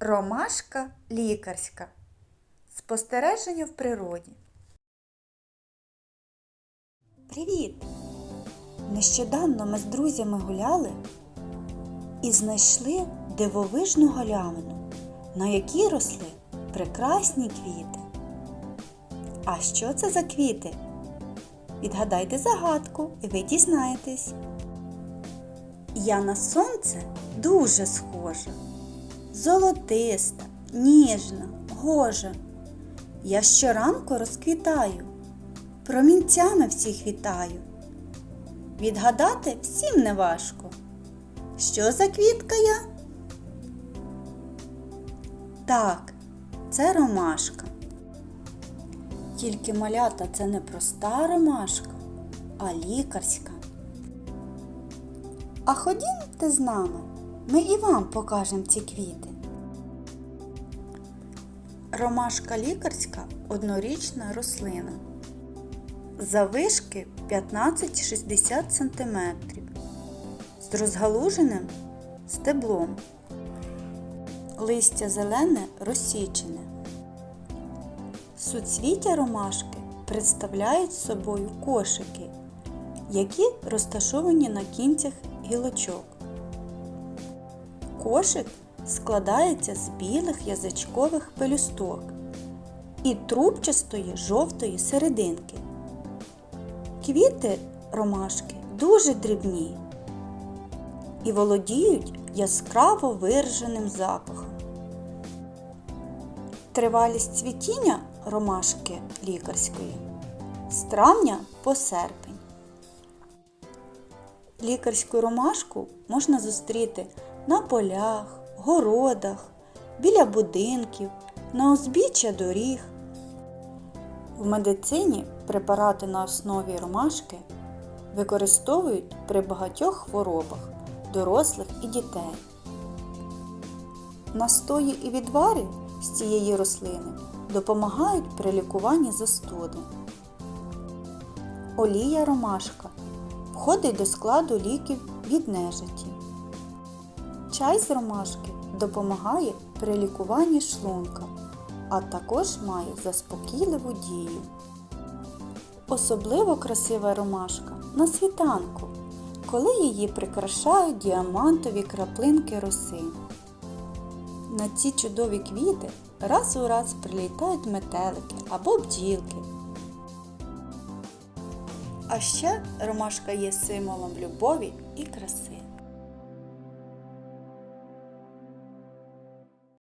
Ромашка лікарська. Спостереження в природі. Привіт! Нещодавно ми з друзями гуляли і знайшли дивовижну галявину, на якій росли прекрасні квіти. А що це за квіти? Відгадайте загадку і ви дізнаєтесь. Я на сонце дуже схожа, золотиста, ніжна, гожа. Я щоранку розквітаю, промінцями всіх вітаю. Відгадати всім не важко. Що за квітка я? Так, це ромашка. Тільки малята це не проста ромашка, а лікарська. А ходімте з нами, ми і вам покажемо ці квіти. Ромашка лікарська однорічна рослина. Завишки 15-60 см з розгалуженим стеблом. Листя зелене розсічене. Суцвіття ромашки представляють собою кошики, які розташовані на кінцях гілочок. Кошик складається з білих язичкових пелюсток і трубчастої жовтої серединки. Квіти ромашки дуже дрібні і володіють яскраво вираженим запахом. Тривалість цвітіння ромашки лікарської з травня по серпень. Лікарську ромашку можна зустріти на полях, городах, біля будинків, на узбіччя доріг. В медицині препарати на основі ромашки використовують при багатьох хворобах дорослих і дітей. Настої і відвари з цієї рослини допомагають при лікуванні застуди. Олія ромашка входить до складу ліків від нежиті. Чай з ромашки допомагає при лікуванні шлунка, а також має заспокійливу дію. Особливо красива ромашка на світанку, коли її прикрашають діамантові краплинки роси. На ці чудові квіти раз у раз прилітають метелики або бджілки. А ще ромашка є символом любові і краси.